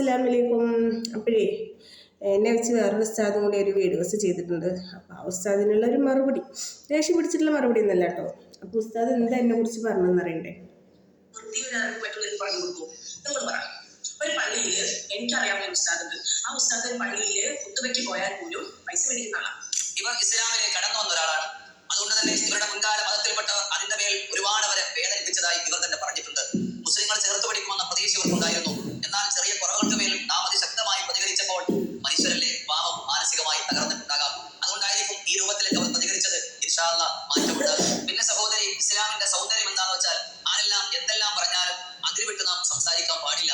അസ്സലാമലൈക്കും അപ്പോഴേ എന്നെ വെച്ച് വേറൊരു ഉസ്താദും കൂടി ഒരു വീഡിയോസ് ചെയ്തിട്ടുണ്ട്. അപ്പോൾ ആ ഉസ്താദിനുള്ള ഒരു മറുപടി. ദേഷ്യം പിടിച്ചിട്ടുള്ള മറുപടി ഒന്നല്ല കേട്ടോ. അപ്പോൾ ഉസ്താദ് എന്താ എന്നെ കുറിച്ച് പറഞ്ഞെന്ന് അറിയണ്ടേ? ഒരു പള്ളിയിൽ എനിക്കറിയാവുന്ന ഒരു ഉസ്താദുണ്ട്. ആ ഉസ്താദ് പള്ളിയിൽ കുത്തുവയ്ക്ക് പോയാൽ പോലും പൈസ മേടിക്കുന്ന ആളാണ് ഇവർ ഇസ്ലാമിലെ കടന്നു വന്ന ഒരാളാണ്. അതുകൊണ്ട് തന്നെ ഇവരുടെ മുൻകാല മതത്തിൽപ്പെട്ടവർ അതിന്റെ മേൽ ഒരുപാട് അവരെ വേദനിപ്പിച്ചതായി ഇവർ തന്നെ ഇൻഷാല്ല മാറ്റമുണ്ട് പിന്നെ സഹോദരി ഇസ്ലാമിന്റെ സൗന്ദര്യം എന്താണെന്ന് വെച്ചാൽ ആരെല്ലാം എന്തെല്ലാം പറഞ്ഞാലും അതിൽ വിട്ട് നാം സംസാരിക്കാൻ പാടില്ല.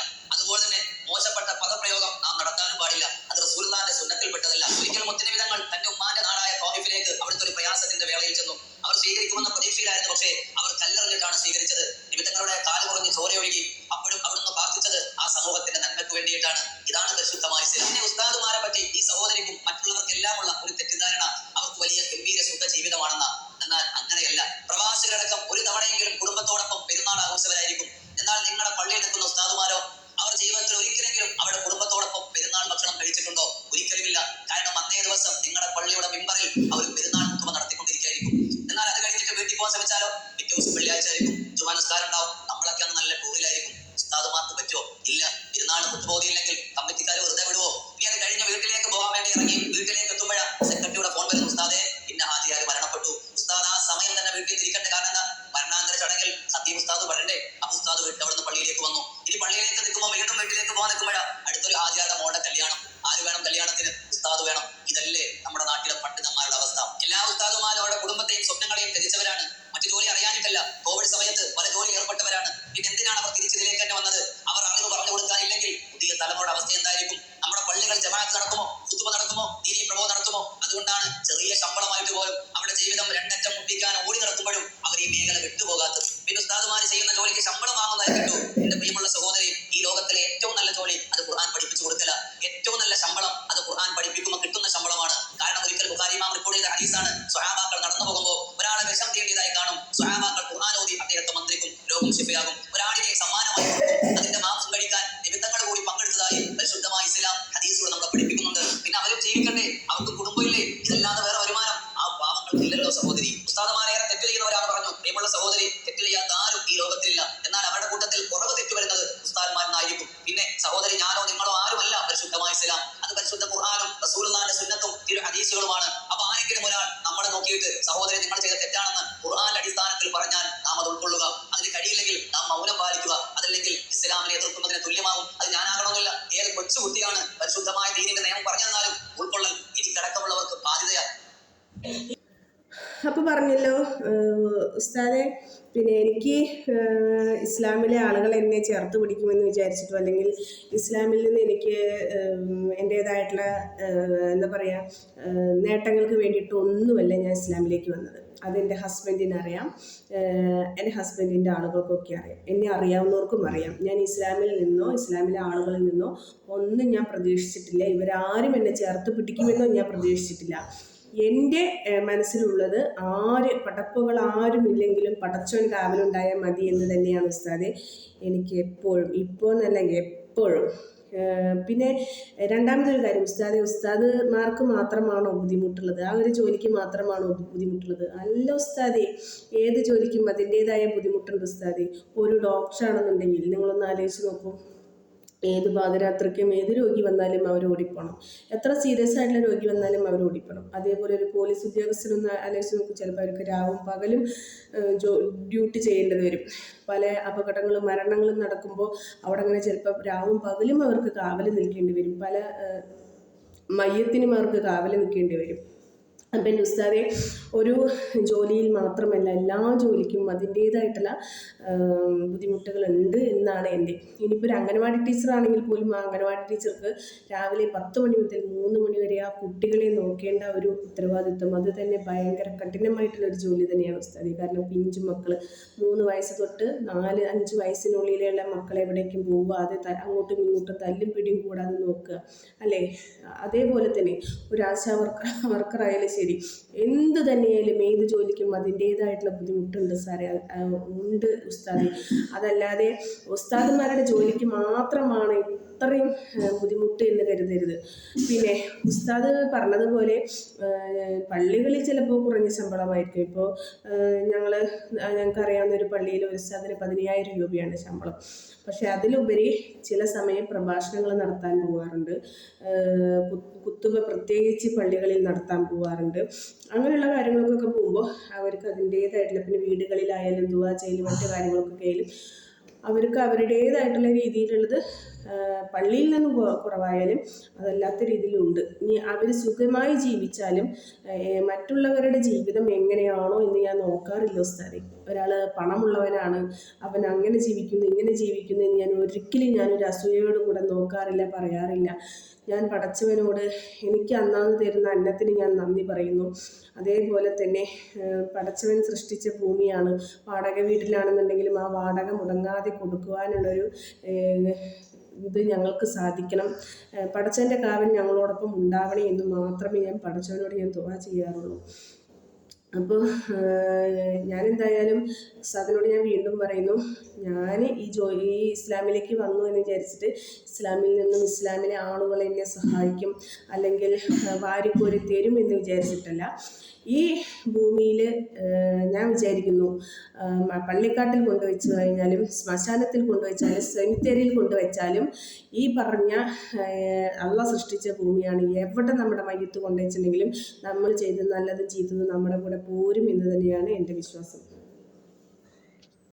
കുത്തുപോകുന്നില്ലെങ്കിൽ കമ്മിറ്റിക്കാർ വെറുതെ വിടുവോ? ഇനി അത് കഴിഞ്ഞ് വീട്ടിലേക്ക് പോകാൻ വേണ്ടി ഇറങ്ങി വീട്ടിലേക്ക് എത്തുമ്പോഴാണ് സെക്രട്ടറിയുടെ ഫോൺ വരുന്നു. ഉസ്താദെ ഇന്ന ഹാജിയാർ മരണപ്പെട്ടു. ഉസ്താദ് ആ സമയം തന്നെ വീട്ടിൽ തിരിക്കട്ടെ കാരണം എന്താ? മരണാന്തര ചടങ്ങിൽ സത്യം ഉസ്താദ് വരണ്ടേ? അപ്പൊ ഉസ്താദ് വീട്ടിൽ അവിടുന്ന് പള്ളിയിലേക്ക് വന്നു. ഇനി പള്ളിയിലേക്ക് നിൽക്കുമ്പോൾ വീണ്ടും വീട്ടിലേക്ക് പോകാൻ നിൽക്കുമ്പോഴാണ് അടുത്തൊരു ഹാജിയാരുടെ മോളുടെ കല്യാണം. ആര് വേണം കല്യാണത്തിന്? ഉസ്താദ് വേണം. ഇതല്ലേ നമ്മുടെ നാട്ടിലെ പണ്ഡിതന്മാരുടെ അവസ്ഥ. എല്ലാ ഉസ്താദുമാരും അവരുടെ കുടുംബത്തെയും സ്വപ്നങ്ങളെയും ധരിച്ചവരാണ് മറ്റു ജോലി അറിയാനിട്ടല്ല കോവിഡ് സമയത്ത് പല ജോലി ഏർപ്പെട്ടവരാണ്. പിന്നെ എന്തിനാണ് അവർ തിരിച്ചിതിലേക്ക് തന്നെ വന്നത്? അവർ അറിവ് പറഞ്ഞു കൊടുക്കാനില്ലെങ്കിൽ പുതിയ തലമുറയുടെ അവസ്ഥ എന്തായിരിക്കും? നമ്മുടെ പള്ളികൾ ജമാഅത്ത് നടക്കുമോ? കുത്തുമ നടക്കുമോ? ദീനി പ്രഭോ നടത്തുമോ? അതുകൊണ്ടാണ് ചെറിയ ശമ്പളമായിട്ട് പോലും അവരുടെ ജീവിതം രണ്ടറ്റം മുട്ടിക്കാൻ ഓടി നടക്കുമ്പോഴും അവർ ഈ മേഖല വിട്ടുപോകാത്തത്. പിന്നെ ഉസ്താദുമാർ ചെയ്യുന്ന ജോലിക്ക് ശമ്പളം വാങ്ങുന്നതായി കേട്ടു. പിന്നെ അവരും ജീവിക്കണ്ടേ പറഞ്ഞല്ലോ ഉസ്താദെ. പിന്നെ എനിക്ക് ഇസ്ലാമിലെ ആളുകൾ എന്നെ ചേർത്ത് പിടിക്കുമെന്ന് വിചാരിച്ചിട്ടോ? അല്ലെങ്കിൽ ഇസ്ലാമിൽ നിന്ന് എനിക്ക് എന്റേതായിട്ടുള്ള എന്താ പറയുക നേട്ടങ്ങൾക്ക് വേണ്ടിയിട്ട് ഒന്നുമല്ല ഞാൻ ഇസ്ലാമിലേക്ക് വന്നത്. അതെന്റെ ഹസ്ബൻഡിനറിയാം എന്റെ ഹസ്ബൻഡിന്റെ ആളുകൾക്കൊക്കെ അറിയാം. എന്നെ അറിയാവുന്നവർക്കും അറിയാം. ഞാൻ ഇസ്ലാമിൽ നിന്നോ ഇസ്ലാമിലെ ആളുകളിൽ നിന്നോ ഒന്നും ഞാൻ പ്രതീക്ഷിച്ചിട്ടില്ല. ഇവരാരും എന്നെ ചേർത്ത് പിടിക്കുമെന്നോ ഞാൻ പ്രതീക്ഷിച്ചിട്ടില്ല. എന്റെ മനസ്സിലുള്ളത് ആര് പടപ്പുകൾ ആരുമില്ലെങ്കിലും പടച്ചോൻ കാവലുണ്ടായാൽ മതി എന്ന് തന്നെയാണ് ഉസ്താദെ. എനിക്ക് എപ്പോഴും ഇപ്പോൾ എന്നല്ല എപ്പോഴും. പിന്നെ രണ്ടാമതൊരു കാര്യം ഉസ്താദെ ഉസ്താദ്മാർക്ക് മാത്രമാണോ ബുദ്ധിമുട്ടുള്ളത്? ആ ഒരു ജോലിക്ക് മാത്രമാണോ ബുദ്ധിമുട്ടുള്ളത്? അല്ല ഉസ്താദെ ഏത് ജോലിക്കും അതിന്റേതായ ബുദ്ധിമുട്ടുണ്ട് ഉസ്താദെ. ഒരു ഡോക്ടറാണെന്നുണ്ടെങ്കിൽ നിങ്ങളൊന്ന് ആലോചിച്ച് നോക്കൂ. ഏത് പാതിരാത്രിക്കും ഏത് രോഗി വന്നാലും അവർ ഓടിപ്പോണം. എത്ര സീരിയസ് ആയിട്ടുള്ള രോഗി വന്നാലും അവർ ഓടിപ്പോണം. അതേപോലെ ഒരു പോലീസ് ഉദ്യോഗസ്ഥരൊന്ന് ആലോചിച്ച് നോക്കും ചിലപ്പോൾ അവർക്ക് രാവും പകലും ജോ ഡ്യൂട്ടി ചെയ്യേണ്ടത് വരും. പല അപകടങ്ങളും മരണങ്ങളും നടക്കുമ്പോൾ അവിടെ അങ്ങനെ ചിലപ്പോൾ രാവും പകലും അവർക്ക് കാവൽ നിൽക്കേണ്ടി വരും. പല മയത്തിനും അവർക്ക് കാവൽ നിൽക്കേണ്ടി വരും. അപ്പം ഉസ്താദെ ഒരു ജോലിയിൽ മാത്രമല്ല എല്ലാ ജോലിക്കും അതിന്റേതായിട്ടുള്ള ബുദ്ധിമുട്ടുകളുണ്ട് എന്നാണ് എന്റെ. ഇനിയിപ്പോൾ ഒരു അംഗനവാടി ടീച്ചറാണെങ്കിൽ പോലും ആ അംഗനവാടി ടീച്ചർക്ക് രാവിലെ പത്ത് മണി മുതൽ മൂന്ന് മണി വരെ ആ കുട്ടികളെ നോക്കേണ്ട ഒരു ഉത്തരവാദിത്വം. അത് തന്നെ ഭയങ്കര കഠിനമായിട്ടുള്ള ഒരു ജോലി തന്നെയാണ് ഉസ്താദി. കാരണം പിഞ്ചു മക്കൾ മൂന്ന് വയസ്സ് തൊട്ട് നാല് അഞ്ച് വയസ്സിനുള്ളിലുള്ള മക്കളെ എവിടേക്കും പോവാതെ അങ്ങോട്ടും ഇങ്ങോട്ടും തല്ലും പിടിയും കൂടാതെ നോക്കുക അല്ലേ? അതേപോലെ തന്നെ ഒരു ആശാ വർക്കർ വർക്കറായാലും ശരി എന്ത് തന്നെയായാലും ഏത് ജോലിക്കും അതിന്റേതായിട്ടുള്ള ബുദ്ധിമുട്ടുണ്ട് സാറേ. ഉണ്ട് ഉസ്താദ്. അതല്ലാതെ ഉസ്താദുമാരുടെ ജോലിക്ക് മാത്രമാണ് ഇത്രയും ആ, ബുദ്ധിമുട്ട് എന്ന് കരുതരുത്. പിന്നെ ഉസ്താദ് പറഞ്ഞതുപോലെ പള്ളികളിൽ ചിലപ്പോൾ കുറഞ്ഞ ശമ്പളമായിരിക്കും. ഇപ്പോൾ ഞങ്ങൾ അറിയാവുന്ന ഒരു പള്ളിയിൽ ഒരു ഉസ്താദിന് പതിനയ്യായിരം രൂപയാണ് ശമ്പളം. പക്ഷേ അതിലുപരി ചില സമയം പ്രഭാഷണങ്ങൾ നടത്താൻ പോകാറുണ്ട് കുത്തുക പ്രത്യേകിച്ച് പള്ളികളിൽ നടത്താൻ പോകാറുണ്ട് അങ്ങനെയുള്ള കാര്യങ്ങൾക്കൊക്കെ പോകുമ്പോൾ അവർക്ക് അതിന്റേതായിട്ടുള്ള പിന്നെ വീടുകളിലായാലും ദുവാ ചെയ്യലും മറ്റു കാര്യങ്ങളൊക്കെ ആയാലും അവർക്ക് അവരുടേതായിട്ടുള്ള രീതിയിലുള്ളത് പള്ളിയിൽ നിന്നും കുറവായാലും അതല്ലാത്ത രീതിയിലുണ്ട്. ഇനി അവർ സുഖമായി ജീവിച്ചാലും മറ്റുള്ളവരുടെ ജീവിതം എങ്ങനെയാണോ എന്ന് ഞാൻ നോക്കാറില്ല ഉസ്താദെ. ഒരാൾ പണമുള്ളവനാണ് അവൻ അങ്ങനെ ജീവിക്കുന്നു ഇങ്ങനെ ജീവിക്കുന്നു എന്ന് ഞാൻ ഒരിക്കലും ഞാനൊരു അസൂയയോട് കൂടെ നോക്കാറില്ല പറയാറില്ല. ഞാൻ പടച്ചവനോട് എനിക്ക് അന്നാന്ന് തരുന്ന അന്നത്തിന് ഞാൻ നന്ദി പറയുന്നു. അതേപോലെ തന്നെ പടച്ചവൻ സൃഷ്ടിച്ച ഭൂമിയാണ്. വാടക വീട്ടിലാണെന്നുണ്ടെങ്കിലും ആ വാടക മുടങ്ങാതെ കൊടുക്കുവാനുള്ളൊരു ഇത് ഞങ്ങൾക്ക് സാധിക്കണം. പടച്ചവന്റെ കാവൽ ഞങ്ങളോടൊപ്പം ഉണ്ടാവണേ എന്ന് മാത്രമേ ഞാൻ പടച്ചവനോട് ഞാൻ ദുആ ചെയ്യാറുള്ളൂ. അപ്പോൾ ഞാൻ എന്തായാലും ഉസ്താദിനോട് ഞാൻ വീണ്ടും പറയുന്നു. ഞാൻ ഈ ജോലി ഈ ഇസ്ലാമിലേക്ക് വന്നു എന്ന് വിചാരിച്ചിട്ട് ഇസ്ലാമിൽ നിന്നും ഇസ്ലാമിലെ ആളുകൾ എന്നെ സഹായിക്കും അല്ലെങ്കിൽ വാരിക്കോരി തരും എന്ന് വിചാരിച്ചിട്ടല്ല. ഈ ഭൂമിയിൽ ഞാൻ വിചാരിക്കുന്നു പള്ളിക്കാട്ടിൽ കൊണ്ടുവച്ച് കഴിഞ്ഞാലും ശ്മശാനത്തിൽ കൊണ്ടുവച്ചാലും സെമിത്തേരിയിൽ കൊണ്ടുവച്ചാലും ഈ പറഞ്ഞ അള്ള സൃഷ്ടിച്ച ഭൂമിയാണ് എവിടെ നമ്മുടെ മയ്യത്ത് കൊണ്ടുവച്ചിട്ടുണ്ടെങ്കിലും നമ്മൾ ചെയ്ത് നല്ലതും ചെയ്തത് നമ്മുടെ കൂടെ പോരും എന്ന് തന്നെയാണ് എന്റെ വിശ്വാസം.